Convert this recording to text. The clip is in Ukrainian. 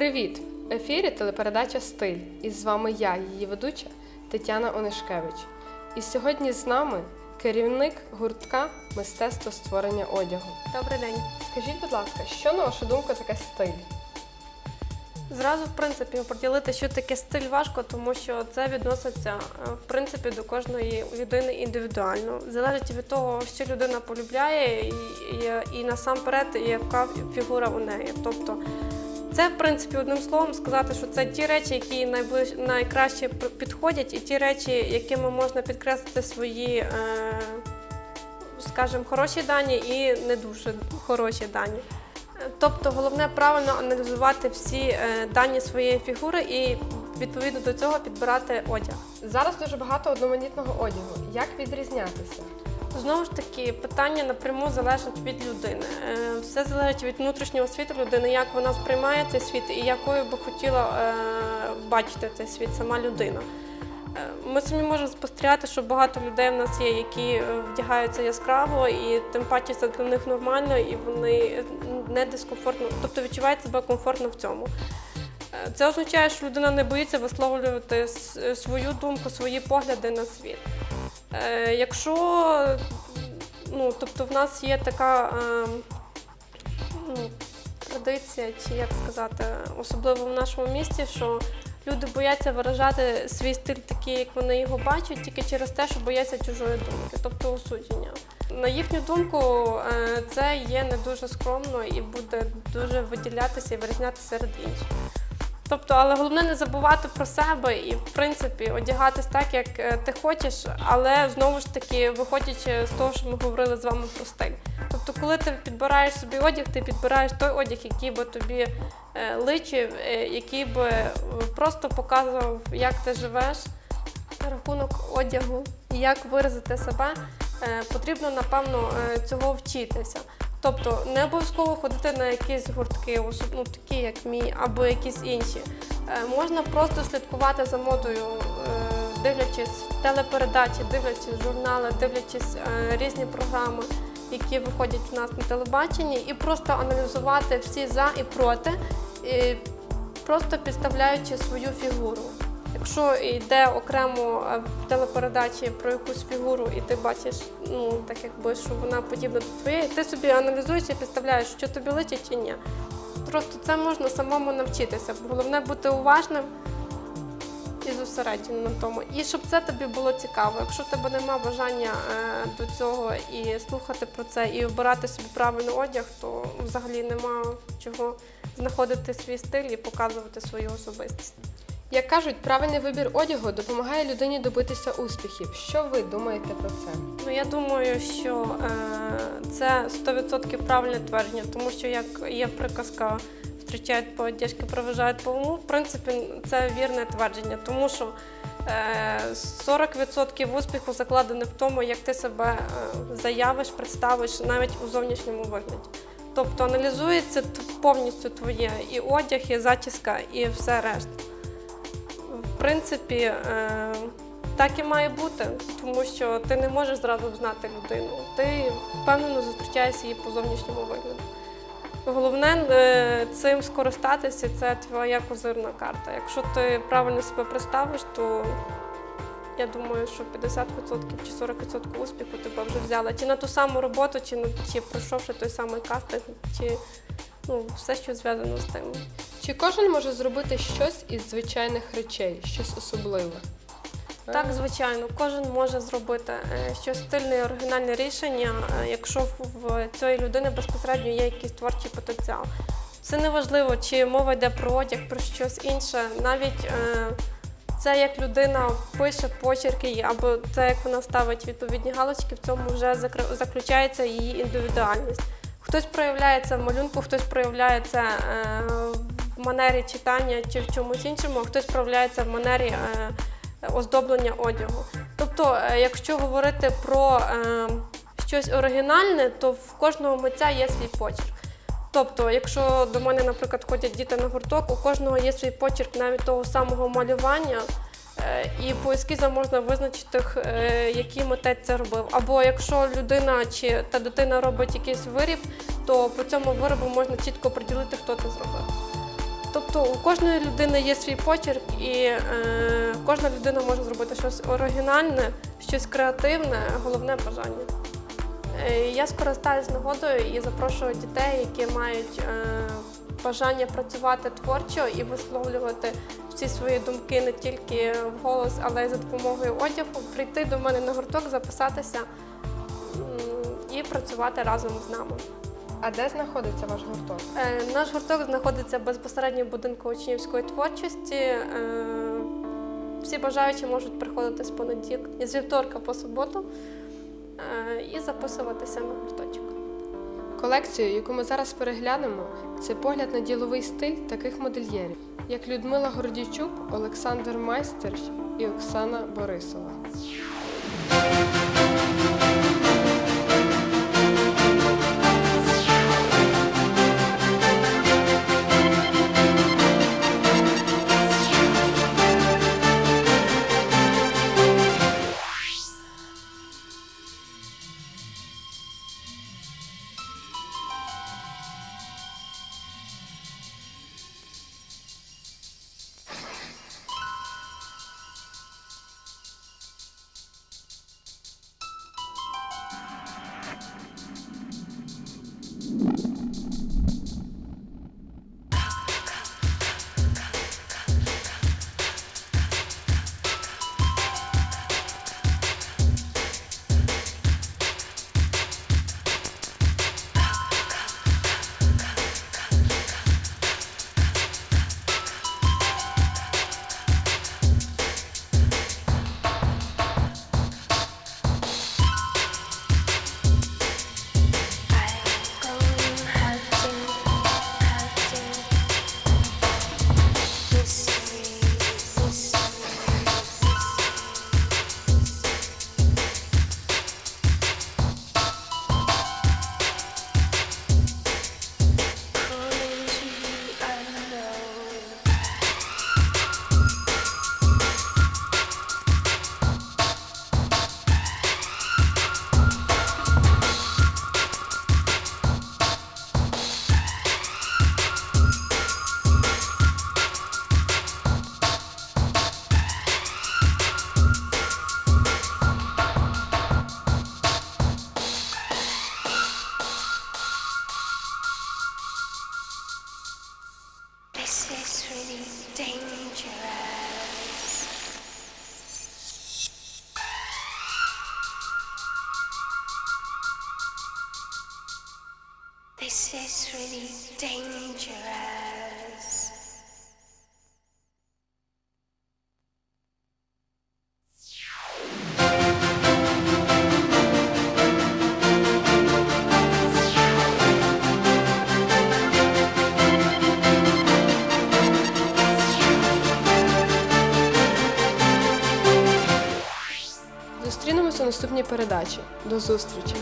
Привіт! В ефірі телепередача Стиль. І з вами я, її ведуча Тетяна Онишкевич. І сьогодні з нами керівник гуртка мистецтво створення одягу. Добрий день. Скажіть, будь ласка, що на вашу думку таке стиль? Зразу, в принципі, поділити, що таке стиль важко, тому що це відноситься е, в принципі до кожної людини індивідуально. Залежить від того, що людина полюбляє, і, і, і насамперед яка фігура у неї. Тобто, це в принципі одним словом сказати, що це ті речі, які найближ... найкраще підходять, і ті речі, якими можна підкреслити свої, е... скажімо, хороші дані і не дуже хороші дані. Тобто головне правильно аналізувати всі е, дані своєї фігури і відповідно до цього підбирати одяг. Зараз дуже багато одноманітного одягу. Як відрізнятися? Знову ж таки, питання напряму залежить від людини. Е, Все залежить від внутрішнього світу людини, як вона сприймає цей світ і якою би хотіла е, бачити цей світ сама людина. Е, Ми самі можемо спостерігати, що багато людей в нас є, які вдягаються яскраво, і тим паче це для них нормально, і вони не дискомфортно, тобто відчувають себе комфортно в цьому. Це означає, що людина не боїться висловлювати свою думку, свої погляди на світ. Е, Якщо ну, тобто в нас є така е, ну, традиція, чи як сказати, особливо в нашому місті, що люди бояться виражати свій стиль такий, як вони його бачать, тільки через те, що бояться чужої думки, тобто осудження. На їхню думку, е, це є не дуже скромно і буде дуже виділятися і вирізнятися серед інших. Тобто, але головне не забувати про себе і, в принципі, одягатись так, як е, ти хочеш, але знову ж таки, виходячи з того, що ми говорили з вами про стиль. Тобто, коли ти підбираєш собі одяг, ти підбираєш той одяг, який би тобі е, личив, е, який би просто показував, як ти живеш рахунок одягу і як виразити себе, потрібно, напевно, цього вчитися. Тобто не обов'язково ходити на якісь гуртки, ну, такі як мій, або якісь інші. Е, Можна просто слідкувати за модою, е, дивлячись телепередачі, дивлячись журнали, дивлячись е, різні програми, які виходять у нас на телебаченні, і просто аналізувати всі за і проти, і просто підставляючи свою фігуру. Якщо йде окремо е, в телепередачі про якусь фігуру, і ти бачиш, ну так якби що вона подібна до твоєї, ти собі аналізуєш і підставляєш, що тобі личить чи ні. Просто це можна самому навчитися. Головне бути уважним і зосередженим на тому. І щоб це тобі було цікаво. Якщо в тебе нема бажання е, до цього і слухати про це, і обирати собі правильний одяг, то взагалі нема чого знаходити свій стиль і показувати свою особистість. Як кажуть, правильний вибір одягу допомагає людині добитися успіхів. Що ви думаєте про це? Ну, я думаю, що е, це 100% правильне твердження, тому що як є приказка зустрічають по одежці, проважають по уму, в принципі, це вірне твердження, тому що е, 40% успіху закладено в тому, як ти себе е, заявиш, представиш навіть у зовнішньому вигляді. Тобто аналізується повністю твоє і одяг, і зачіска, і все решта. Принципі, е, так і має бути, тому що ти не можеш зразу знати людину. Ти впевнено зустрічаєшся її по зовнішньому вигляду. Головне е, цим скористатися це твоя козирна карта. Якщо ти правильно себе представиш, то я думаю, що 50% чи 40% успіху тебе вже взяли. Чи на ту саму роботу, чи, чи пройшовши той самий кастинг, чи ну, все, що зв'язано з тим. Чи кожен може зробити щось із звичайних речей, щось особливе? Так, звичайно, кожен може зробити е, щось стильне і оригінальне рішення, е, якщо в- цієї людини безпосередньо є якийсь творчий потенціал. Це не важливо, чи мова йде про одяг, про щось інше. Навіть е, це як людина пише почерки, або це як вона ставить відповідні галочки, в цьому вже заключається її індивідуальність. Хтось проявляється в малюнку, хтось проявляється е, в манері читання чи в чомусь іншому, а хтось проявляється в манері. Е, оздоблення одягу. Тобто, е, якщо говорити про е, щось оригінальне, то в кожного митця є свій почерк. Тобто, якщо до мене, наприклад, ходять діти на гурток, у кожного є свій почерк навіть того самого малювання, і по ескізам можна визначити, який митець це робив. Або якщо людина чи та дитина робить якийсь виріб, то по цьому виробу можна чітко приділити, хто це зробив. Тобто у кожної людини є свій почерк, і е, кожна людина може зробити щось оригінальне, щось креативне, головне бажання. Е, Я скористаюсь нагодою і запрошую дітей, які мають е, бажання працювати творчо і висловлювати всі свої думки не тільки вголос, але й за допомогою одягу, прийти до мене на гурток, записатися і працювати разом з нами. А де знаходиться ваш гурток? Е, Наш гурток знаходиться безпосередньо в будинку учнівської творчості. Е, Всі бажаючі можуть приходити з понеділка, з вівторка по суботу е, і записуватися на гурточок. Колекцію, яку ми зараз переглянемо, це погляд на діловий стиль таких модельєрів, як Людмила Гордійчук, Олександр Майстерч і Оксана Борисова. This is really dangerous. Зустрінемося у наступній передачі. До зустрічі!